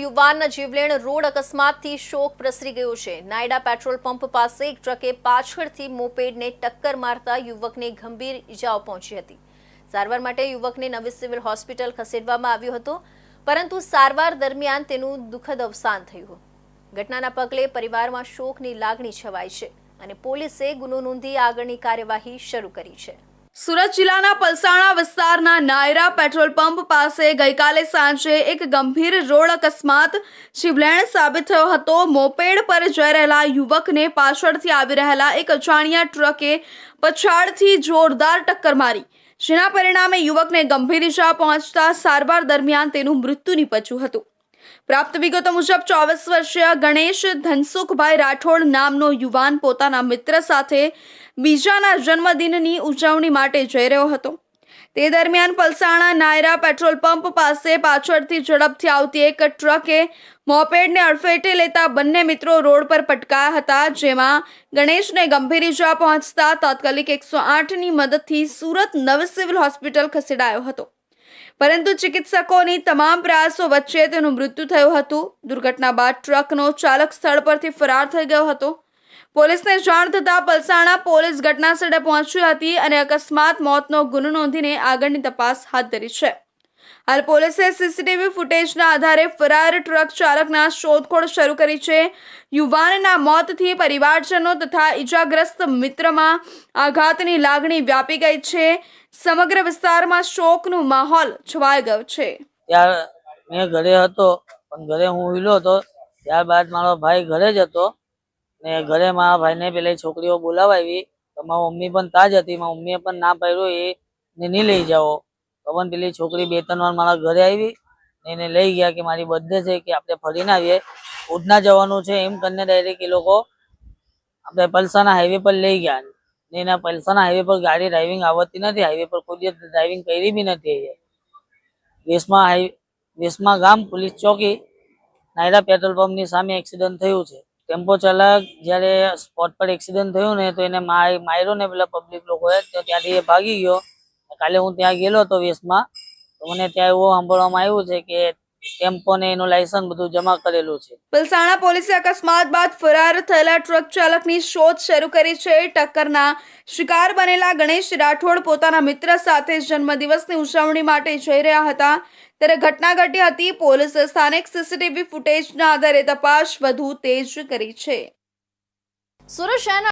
યુવાનના જીવલેણ રોડ અકસ્માતથી શોક પ્રસરી ગયો છે. નાયડા પેટ્રોલ પંપ પાસે એક ટ્રકે પાછળથી મોપેડને ટક્કર મારતા યુવકને ગંભીર ઈજાઓ પહોંચી હતી. સારવાર માટે યુવકને નવી સિવિલ હોસ્પિટલ ખસેડવામાં આવ્યો હતો, પરંતુ સારવાર દરમિયાન તેનું દુઃખદ અવસાન થયું. ઘટનાના પગલે પરિવારમાં શોકની લાગણી છવાઈ છે અને પોલીસે ગુનો નોંધી આગળની કાર્યવાહી શરૂ કરી છે. સુરત જિલ્લાના પલસાણા વિસ્તારના નાયરા પેટ્રોલ પંપ પાસે ગઈકાલે સાંજે એક ગંભીર રોડ અકસ્માત જીવલેણ સાબિત થયો હતો. મોપેડ પર જઈ રહેલા યુવકને પાછળથી આવી રહેલા એક અજાણ્યા ટ્રકે પછાડથી જોરદાર ટક્કર મારી. જેના પરિણામે યુવકને ગંભીર ઇજા પહોંચતા સારવાર દરમિયાન તેનું મૃત્યુ નીપજ્યું હતું. પ્રાપ્ત વિગતો મુજબ ચોવીસ વર્ષીય ગણેશ ધનસુખભાઈ રાઠોડ નામનો યુવાન પોતાના મિત્ર સાથે બીજાના જન્મદિનની ઉજવણી માટે જઈ રહ્યો હતો. તે દરમિયાન પલસાણા નાયરા પેટ્રોલ પંપ પાસે પાછળથી ઝડપથી આવતી એક ટ્રકે મોપેડને અડફેટે લેતા બંને મિત્રો રોડ પર પટકાયા હતા, જેમાં ગણેશને ગંભીર ઇજા પહોંચતા તાત્કાલિક એકસો આઠની મદદથી સુરત નવી સિવિલ હોસ્પિટલ ખસેડાયો હતો. પરંતુ ચિકિત્સકોની તમામ પ્રયાસો વચ્ચે તેનું મૃત્યુ થયું હતું. દુર્ઘટના બાદ ટ્રકનો ચાલક સ્થળ પરથી ફરાર થઈ ગયો હતો. પોલીસને જાણ થતાં પલસાણા પોલીસ ઘટનાસ્થળે પહોંચી હતી અને અકસ્માત મોતનો ગુનો નોંધીને આગળની તપાસ હાથ ધરી છે. હાલ પોલીસે સીસીટીવી ફૂટેજના આધારે ફરાર ટ્રક ચાલકના શોધખોળ શરૂ કરી છે. યુવાનના મોતથી પરિવારજનો તથા ઈજાગ્રસ્ત મિત્રમાં આઘાતની લાગણી વ્યાપી ગઈ છે. સમગ્ર વિસ્તારમાં શોકનું માહોલ છવાઈ ગયો છે. ત્યાર મેં ઘરે હતો, પણ ઘરે હું હિલો હતો. ત્યારબાદ મારો ભાઈ ઘરે જ હતો. ને ઘરે મારા ભાઈને પેલા છોકરીઓ બોલાવાવી. તો મારા મમ્મી પણ તાજ હતી. મારા મમ્મીએ પણ ના પાડ્યું એ. ને નહીં લઈ જાઓ. તો પણ પેલી છોકરી બે ત્રણ વાર મારા ઘરે આવી એને લઈ ગયા કે મારી બર્થડે છે કે આપણે ફરીને આવીએ. ઉધના જવાનું છે એમ કરીને ડાયરેક્ટ એ લોકો આપણે પલસાના હાઈવે પર લઈ ગયા. ને એના પલસાના હાઈવે પર ગાડી ડ્રાઇવિંગ આવડતી નથી. હાઈવે પર કોઈ દિવસ ડ્રાઇવિંગ કરી બી નથી વેસમા હાઈ વેસમા ગામ, પોલીસ ચોકી, નાયરા પેટ્રોલ પંપની સામે એક્સિડન્ટ થયું છે. ટેમ્પો ચાલક, જ્યારે સ્પોટ પર એક્સિડન્ટ થયું ને, તો એને માર્યો ને પેલા પબ્લિક લોકોએ, તો ત્યાંથી એ ભાગી ગયો. કાલે હું ત્યાં ગયેલો હતો વેસમાં તો મને ત્યાં એવું સાંભળવામાં આવ્યું છે કે ટેમ્પો ને એનું લાયસન્સ બધું જમા કરેલું છે. પલસાણા પોલીસે અકસ્માત બાદ ફરાર થયેલા ટ્રક ચાલકની શોધ શરૂ કરી છે. ટક્કરના શિકાર બનેલા ગણેશ રાઠોડ પોતાના મિત્ર સાથે જન્મદિવસની ઉજવણી માટે જઈ રહ્યા હતા. ત્યારે ઘટના ઘટી હતી. પોલીસે સ્થાનિક સીસીટીવી ફૂટેજના આધારે તપાસ વધુ તેજ કરી છે. સુરત શહેરના